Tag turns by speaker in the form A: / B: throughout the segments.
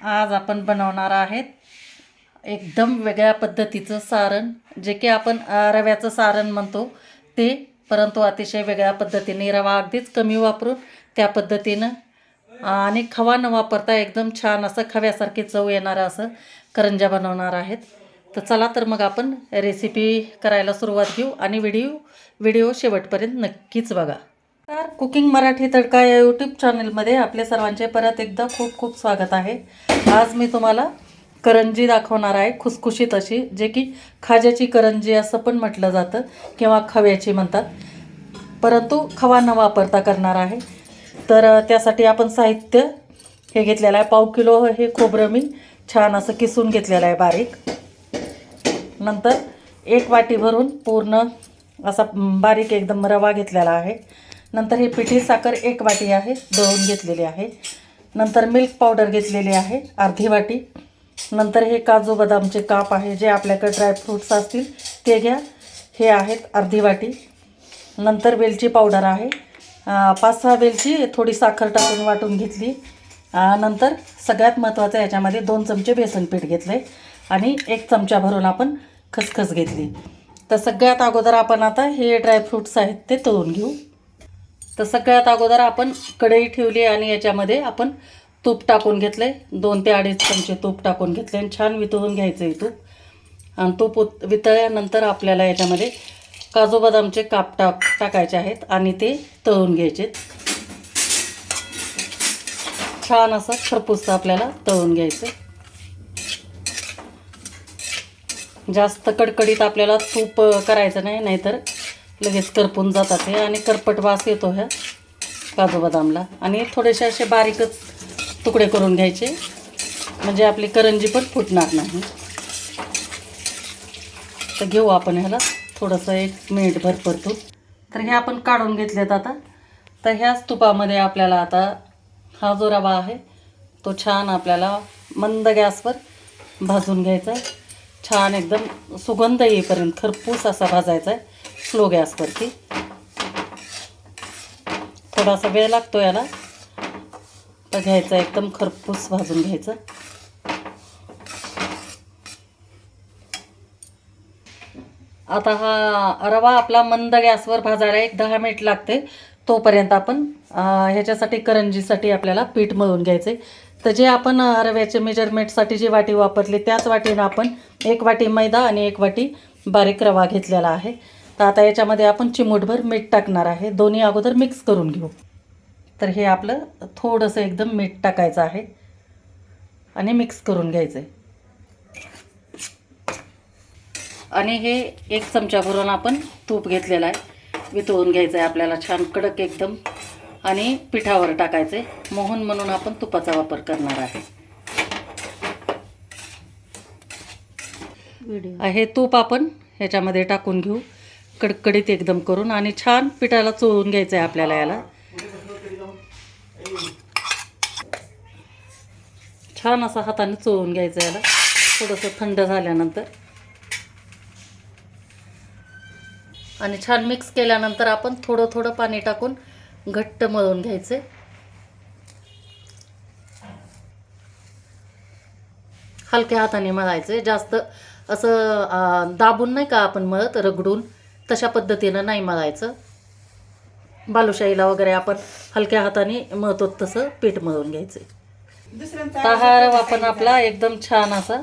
A: आज आपण बनवणार आहेत एकदम वेगळ्या पद्धतीचं सारण जे की आपण रव्याचं सारण म्हणतो ते परंतु अतिशय वेगळ्या पद्धतीने रवा अगदीच कमी वापरून त्या पद्धतीनं आणि खवा न वापरता एकदम छान असं खव्यासारखी चव येणारं असं करंज्या बनवणार आहेत. तर चला तर मग आपण रेसिपी करायला सुरुवात घेऊ आणि व्हिडिओ व्हिडिओ शेवटपर्यंत नक्कीच बघा. नमस्कार. कुकिंग मराठी तडका या यूट्यूब चॅनलमध्ये आपले सर्वांचे परत एकदा खूप खूप स्वागत आहे. आज मी तुम्हाला करंजी दाखवणार आहे खुसखुशीत अशी जे की खाज्याची करंजी असं पण म्हटलं जातं किंवा खव्याची म्हणतात. परंतु खवा न वापरता करणार आहे. तर त्यासाठी आपण साहित्य हे घेतलेलं आहे. पाव किलो हे खोबरं मी छान असं किसून घेतलेलं आहे बारीक. नंतर एक वाटी भरून पूर्ण असा बारीक एकदम रवा घेतलेला आहे. नंतर हे पिठी साखर एक वाटी आहे दळून घेतलेली आहे. नंतर मिल्क पावडर घेतलेली आहे अर्धी वाटी. नंतर हे काजू बदामचे काप आहे जे आपल्याकडे ड्रायफ्रूट्स असतील ते घ्या. हे आहेत अर्धी वाटी. नंतर वेलची पावडर आहे. पाच सहा वेलची थोडी साखर टाकून वाटून घेतली. नंतर सगळ्यात महत्त्वाचं याच्यामध्ये दोन चमचे बेसन पीठ घेतले आणि एक चमचा भरून आपण खसखस घेतली. तर सगळ्यात अगोदर आपण आता हे ड्रायफ्रूट्स आहेत ते तळून घेऊ. तर सगळ्यात अगोदर आपण कढई ठेवली आणि याच्यामध्ये आपण तूप टाकून घेतलं. आहे दोन ते अडीच चमचे तूप टाकून घेतले आणि छान वितळून घ्यायचं आहे तूप. आणि तूप उत वितळल्यानंतर आपल्याला याच्यामध्ये काजू बदामचे काप टाक टाकायचे आहेत आणि ते तळून घ्यायचे छान असं खरपूस आपल्याला तळून घ्यायचं जास्त कडकडीत आपल्याला तूप करायचं नाही नाहीतर लगेच करपून जातात हे आणि करपट वास येतो ह्या काजू बदामला. आणि थोडेसे असे बारीकच तुकडे करून घ्यायचे. म्हणजे आपली करंजी पण फुटणार नाही. तर घेऊ आपण ह्याला. थोडंसं एक मिनिटभर परतून तर हे आपण काढून घेतलेत आता. तर ह्याच तुपामध्ये आपल्याला आता हा जो रवा आहे तो छान आपल्याला मंद गॅसवर भाजून घ्यायचा. आहे छान एकदम सुगंध येईपर्यंत खरपूस असा भाजायचा आहे. स्लो गॅसवरती थोडासा वेळ लागतो याला. तर घ्यायचा एकदम खरपूस भाजून घ्यायचं. आता हा रवा आपला मंद गॅसवर भाजायला एक दहा मिनिट लागते. तोपर्यंत आपण ह्याच्यासाठी करंजीसाठी आपल्याला पीठ मळून घ्यायचे तर जे आपण रव्याचे मेजरमेंटसाठी जी वाटी वापरली त्याच वाटीनं आपण एक वाटी मैदा आणि एक वाटी बारीक रवा घेतलेला आहे. तर आता याच्यामध्ये आपण चिमूटभर मीठ टाकणार आहे. दोन्ही अगोदर मिक्स करून घेऊ. तर हे आपलं थोडंसं एकदम मीठ टाकायचं आहे आणि मिक्स करून घ्यायचं आहे आणि हे एक चमचा भरून आपण तूप घेतलेलं आहे. वितळून घ्यायचं आहे आपल्याला छान कडक एकदम. आणि पिठावर टाकायचं. मोहन म्हणून आपण तुपाचा वापर करणार आहे. हे तूप आपण ह्याच्यामध्ये टाकून घेऊ. कडकडीत एकदम करून आणि छान पिठाला चोळून घ्यायचं आहे आपल्याला याला. छान असा हाताने चोळून घ्यायचं याला. थोडंसं थंड झाल्यानंतर. आणि छान मिक्स केल्यानंतर आपण थोडं थोडं पाणी टाकून घट्ट मळून घ्यायचे. हलक्या हाताने मळायचे. जास्त असं दाबून नाही का आपण मळत रगडून तशा पद्धतीनं नाही मळायचं. बालुशाहीला वगैरे आपण हलक्या हाताने मळतो तसं पीठ मळून घ्यायचं. हा रवा पण आपला एकदम छान असा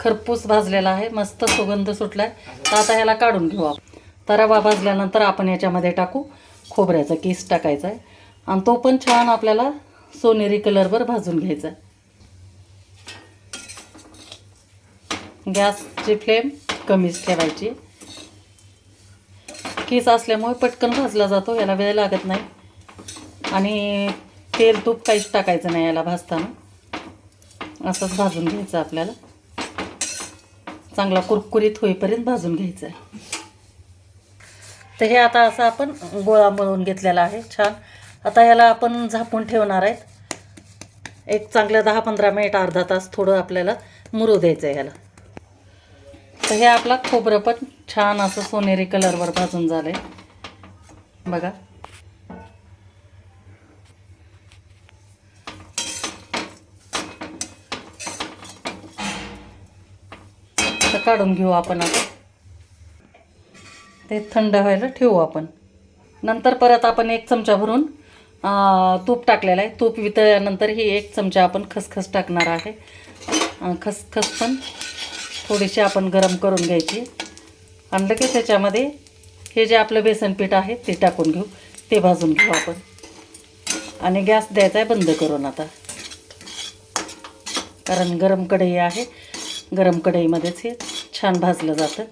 A: खरपूस भाजलेला आहे. मस्त सुगंध सुटलाय. तर आता ह्याला काढून घेऊ आपण. तर रवा भाजल्यानंतर आपण याच्यामध्ये टाकू. खोबऱ्याचा किस टाकायचा आहे. आणि तो पण छान आपल्याला सोनेरी कलरवर भाजून घ्यायचा आहे. गॅसची फ्लेम कमीच ठेवायची. केस असल्यामुळे पटकन भाजला जातो याला वेळ लागत नाही. आणि तेल तूप काहीच टाकायचं नाही याला भाजताना. असंच भाजून घ्यायचं आपल्याला. चांगला कुरकुरीत होईपर्यंत भाजून घ्यायचं आहे. तर हे आता असं आपण गोळा मळून घेतलेला आहे. छान. आता ह्याला आपण झापून ठेवणार आहेत. एक चांगलं दहा पंधरा मिनिट अर्धा तास थोडं आपल्याला मुरू द्यायचं आहे ह्याला. तर हे आपला खोबरं पण छान असं सोनेरी कलरवर भाजून झालं आहे बघा. तर काढून घेऊ आपण आता. ते थंड व्हायला ठेवू आपण. नंतर परत आपण एक चमचा भरून तूप टाकलेलं आहे. तूप वितळल्यानंतर ही एक चमचा आपण खसखस टाकणार आहे. खसखस पण थोडीशी आपण गरम करून घ्यायची. आणि लगेच त्याच्यामध्ये हे जे आपलं बेसन पीठ आहे ते टाकून घेऊ. ते भाजून घेऊ आपण. आणि गॅस द्यायचा आहे बंद करून आता. कारण गरम कढई आहे. गरम कढईमध्येच हे छान भाजलं जातं.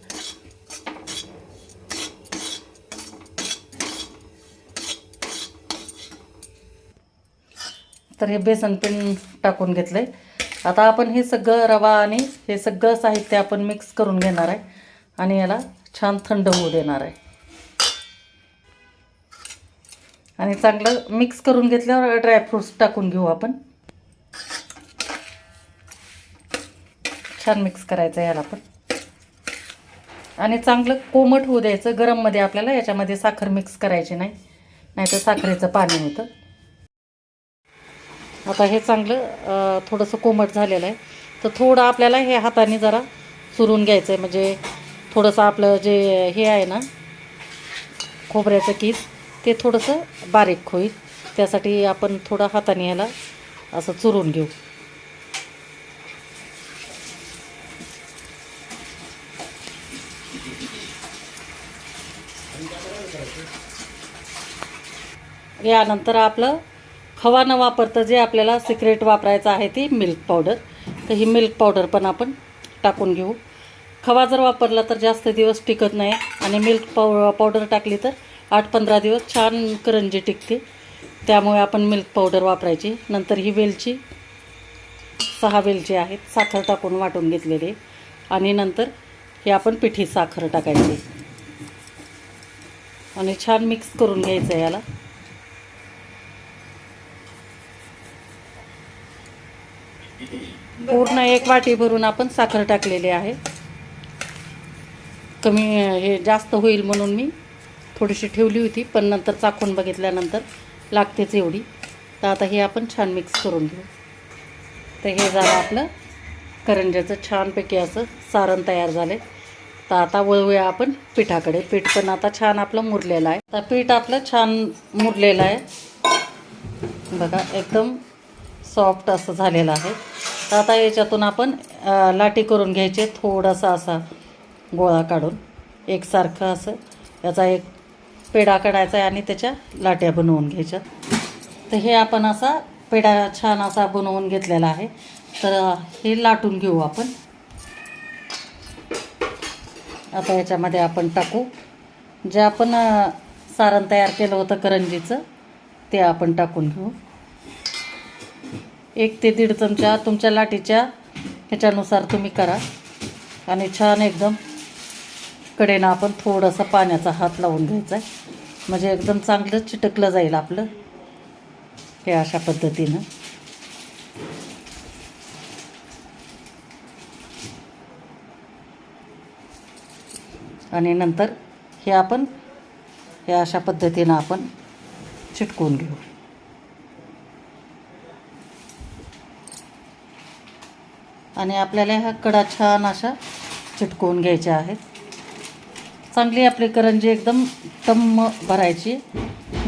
A: तर हे बेसन पण टाकून घेतलं आहे आता आपण हे सगळं रवा आणि हे सगळं साहित्य आपण मिक्स करून घेणार आहे आणि याला छान थंड होऊ देणार आहे. आणि चांगलं मिक्स करून घेतल्यावर ड्रायफ्रूट्स टाकून घेऊ आपण. छान मिक्स करायचं याला पण. आणि चांगलं कोमट होऊ द्यायचं. गरममध्ये आपल्याला याच्यामध्ये साखर मिक्स करायची नाही. नाहीतर साखरेचं पाणी होतं. आता हे चांगलं थोडंसं कोमट झालेलं आहे. तर थोडं आपल्याला हे हाताने जरा चुरून घ्यायचं आहे म्हणजे थोडंसं आपलं जे हे आहे ना खोबऱ्याचं कीस ते थोडंसं बारीक होईल. त्यासाठी आपण थोडं हाताने ह्याला असं चुरून घेऊ. यानंतर आपलं खवा न वापरता जे आपल्याला सिक्रेट वापरायचं आहे ती मिल्क पावडर तर ही मिल्क पावडर पण आपण टाकून घेऊ. खवा जर वापरला तर जास्त दिवस टिकत नाही आणि मिल्क पाव पावडर टाकली तर आठ पंधरा दिवस छान करंजी टिकते. त्यामुळे आपण मिल्क पावडर वापरायची. नंतर ही वेलची सहा वेलची आहेत साखर टाकून वाटून घेतलेली. आणि नंतर हे आपण पिठी साखर टाकायची. आणि छान मिक्स करून घ्यायचं आहे याला. पूर्ण एक वाटी भरून आपण साखर टाकलेली आहे. कमी हे जास्त होईल म्हणून मी थोडीशी ठेवली होती पण नंतर चाखून बघितल्यानंतर लागतेच एवढी. तर आता हे आपण छान मिक्स करून घेऊ. तर हे झालं आपलं करंज्याचं छानपैकी असं सारण तयार झालं. तर आता वळूया आपण पिठाकडे. पीठ पण आता छान आपलं मुरलेलं आहे. तर पीठ आपलं छान मुरलेलं आहे. बघा एकदम सॉफ्ट असं झालेलं आहे. तर आता याच्यातून आपण लाटी करून घ्यायचे थोडासा असा गोळा काढून एकसारखं असं. याचा एक पेढा काढायचा आहे आणि त्याच्या लाट्या बनवून घ्यायच्या. तर हे आपण असा पेढा छान असा बनवून घेतलेला आहे. तर हे लाटून घेऊ आपण. आता याच्यामध्ये आपण टाकू. जे आपण सारण तयार केलं होतं करंजीचं ते आपण टाकून घेऊ. एक ते दीड चमचा तुमच्या लाटीच्या ह्याच्यानुसार तुम्ही करा. आणि छान एकदम कडेनं आपण थोडंसं पाण्याचा हात लावून घ्यायचा आहे. म्हणजे एकदम चांगलं चिटकलं जाईल आपलं. हे अशा पद्धतीनं. आणि नंतर हे आपण हे अशा पद्धतीनं आपण चिटकून घेऊ. आणि आपल्याला ह्या कडा छान अशा चिटकवून घ्यायच्या आहेत. चांगली आपली करंजी एकदम टम्म भरायची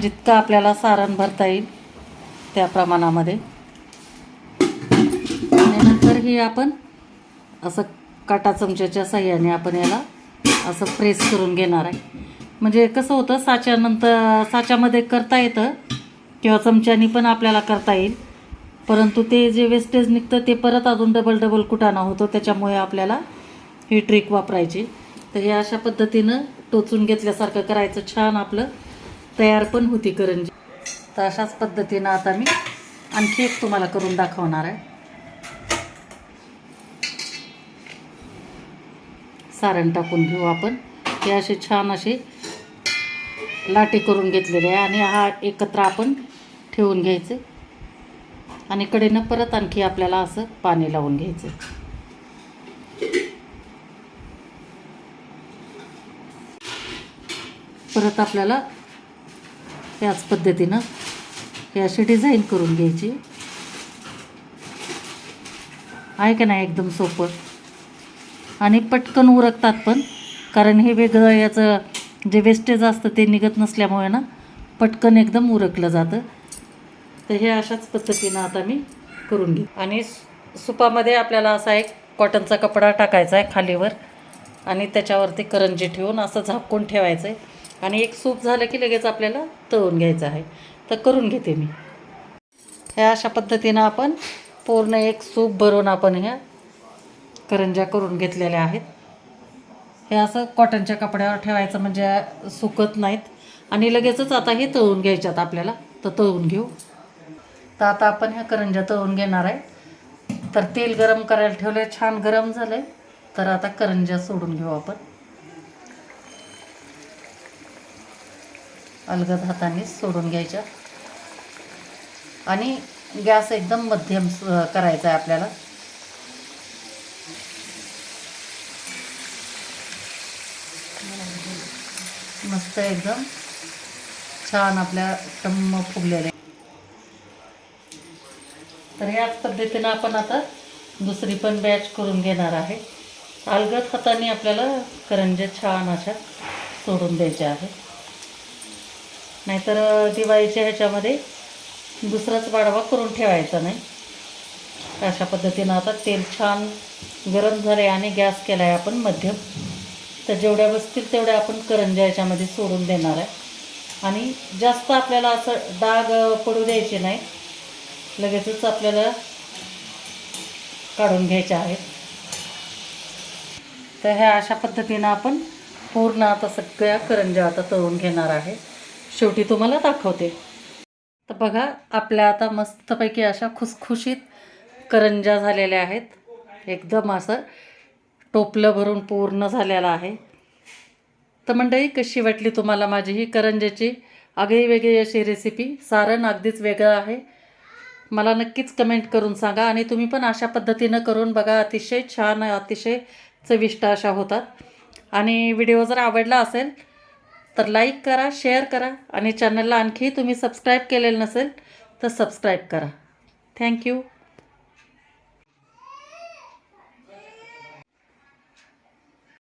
A: जितकं आपल्याला सारण भरता येईल त्या प्रमाणामध्ये. आणि नंतर ही आपण असं काटा चमच्याच्या साह्याने आपण याला असं प्रेस करून घेणार आहे. म्हणजे कसं होतं साच्यानंतर साच्यामध्ये करता येतं किंवा चमच्यानी पण आपल्याला करता येईल. परंतु ते जे वेस्टेज निघतं ते परत अजून डबल डबल कुटाणा होतो. त्याच्यामुळे आपल्याला ही ट्रिक वापरायची. तर हे अशा पद्धतीनं टोचून घेतल्यासारखं करायचं. छान आपलं तयार पण होती करंजी. तर अशाच पद्धतीनं आता मी आणखी एक तुम्हाला करून दाखवणार आहे. सारण टाकून घेऊ आपण. हे असे छान असे लाटी करून घेतलेले आहे आणि हा एकत्र आपण ठेवून घ्यायचे. आणि कडेनं परत आणखी आपल्याला असं पाणी लावून घ्यायचं. परत आपल्याला याच पद्धतीनं हे अशी डिझाईन करून घ्यायची. आहे का नाही एकदम सोपं? आणि पटकन उरकतात पण कारण हे वेगळं याचं जे वेस्टेज असतं ते निघत नसल्यामुळे ना पटकन एकदम उरकलं जातं. तर हे अशाच पद्धतीनं आता मी करून घेऊ आणि सुपामध्ये आपल्याला असा एक कॉटनचा कपडा टाकायचा आहे खालीवर आणि त्याच्यावरती करंजी ठेवून असं झाकून ठेवायचं आहे आणि एक सूप झालं की लगेच आपल्याला तळून घ्यायचं आहे. तर करून घेते मी. ह्या अशा पद्धतीनं आपण पूर्ण एक सूप भरून आपण ह्या करंज्या करून घेतलेल्या आहेत. हे असं कॉटनच्या कपड्यावर ठेवायचं म्हणजे सुकत नाहीत. आणि लगेचच आता हे तळून घ्यायच्यात आपल्याला. तर तळून घेऊ. तर आता आपण ह्या करंज्या तळून घेणार आहे. तर तेल गरम करायला ठेवलं आहे छान गरम झालं आहे तर आता करंज्या सोडून घेऊ आपण. अलगद हाताने सोडून घ्यायच्या. आणि गॅस एकदम मध्यम करायचा आहे आपल्याला. मस्त एकदम छान आपल्या टम्म फुगलेले. तर याच पद्धतीनं आपण आता दुसरी पण बॅच करून घेणार आहे. अलगद हाताने आपल्याला करंजे छान अशा सोडून द्यायच्या आहे नाहीतर दिवाळीच्या ह्याच्यामध्ये दुसराच वाढवा करून ठेवायचा नाही. अशा पद्धतीनं आता तेल छान गरम झाले आणि गॅस केला आहे आपण मध्यम. तर जेवढ्या बसतील तेवढ्या आपण करंज्या याच्यामध्ये सोडून देणार आहे. आणि जास्त आपल्याला असं डाग पडू द्यायचे नाही. लगेचच आपल्याला काढून घ्यायचे आहेत. तर ह्या अशा पद्धतीनं आपण पूर्ण आता सगळ्या करंज्या आता तळून घेणार आहे. शेवटी तुम्हाला दाखवते. तर बघा आपल्या आता मस्तपैकी अशा खुसखुशीत करंज्या झालेल्या आहेत. एकदम असं टोपलं भरून पूर्ण झालेलं आहे. तर मंडळी कशी वाटली तुम्हाला माझी ही करंज्याची? आगळी वेगळी अशी रेसिपी सारण अगदीच वेगळं आहे. मला नक्कीच कमेंट करून सांगा. आणि तुम्ही पण अशा पद्धतीनं करून बघा. अतिशय छान अतिशय चविष्ट अशा होतात. आणि व्हिडिओ जर आवडला असेल तर लाईक करा शेअर करा. आणि चॅनलला आणखी तुम्ही सबस्क्राईब केलेलं नसेल तर सबस्क्राईब करा. थँक्यू